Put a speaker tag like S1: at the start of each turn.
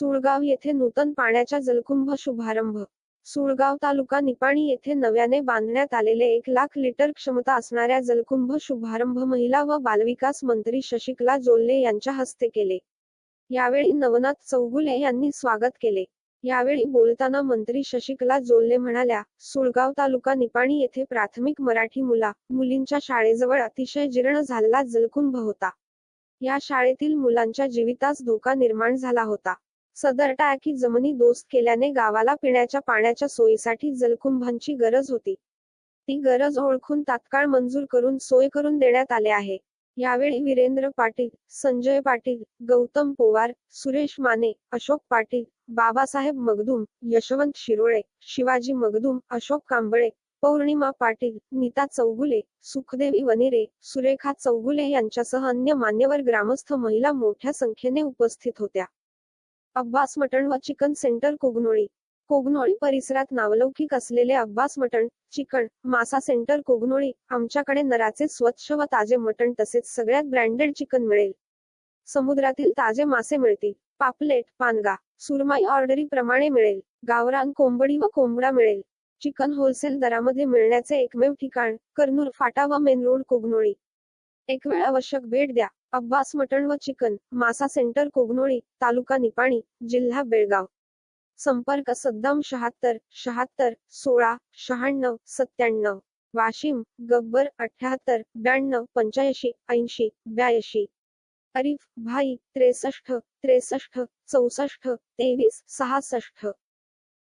S1: सुळगाव येथे नूतन पाण्याच्या जलकुंभ शुभारंभ. सुळगाव तालुका निपाणी येथे नव्याने बांधण्यात आलेले एक लाख लिटर क्षमता असणाऱ्या जलकुंभ शुभारंभ महिला व बालविकास मंत्री शशिकला जोल्ले यांच्या हस्ते केले. यावेळी नवनाथ चौगुले यांनी स्वागत केले. यावेळी बोलताना मंत्री शशिकला जोल्ले म्हणाल्या सुळगाव तालुका निपाणी येथे प्राथमिक मराठी मुला मुलींच्या शाळेजवळ अतिशय जीर्ण झालेला जलकुंभ होता. या शाळेतील मुलांच्या जीवितास धोका निर्माण झाला होता. सदर टाकी जमिनी दोस्त केल्याने गावाला पिण्याच्या पाण्याच्या सोयीसाठी जलकुंभांची गरज होती. ती गरज ओळखून तात्काळ मंजूर करून सोय करून देण्यात आले आहे. यावेळी वीरेंद्र पाटील संजय पाटील गौतम पोवार सुरेश माने अशोक पाटील बाबासाहेब मगदूम यशवंत शिरोळे शिवाजी मगदूम अशोक कांबळे पौर्णिमा पाटील नीता चौगुले सुखदेवी वनिरे सुरेखा चौगुले यांच्यासह अन्य मान्यवर ग्रामस्थ महिला मोठ्या संख्येने उपस्थित होत्या. अब्बास मटण व चिकन सेंटर कोगनोळी. कोगनोळी परिसरात नावलौकिक असलेले अब्बास मटण चिकन मासा सेंटर कोगनोळी आमच्याकडे नराचे स्वच्छ व ताजे मटण तसेच सगळ्यात ब्रँडेड चिकन मिळेल. समुद्रातील ताजे मासे मिळतील. पापलेट पानगा सुरमाई ऑर्डरी प्रमाणे मिळेल. गावरान कोंबडी व कोंबडा मिळेल. चिकन होलसेल दरामध्ये मिळण्याचे एकमेव ठिकाण कर्नूर फाटा व मेन रोड कोगनोळी. एक वेळ आवश्यक भेट द्या. अब्बास मटण व चिकन मासा सेंटर कोगनोळी तालुका निपाणी जिल्हा बेळगाव. संपर्क सद्दाम शहात्तर शहात्तर सोळा शहाण्णव सत्त्याण्णव. वाशिम गब्बर अठ्याहत्तर ब्याण्णव पंच्याऐंशी ऐंशी ब्याऐंशी. अरिफ भाई त्रेसष्ट त्रेसष्ट चौसष्ट तेवीस सहासष्ट.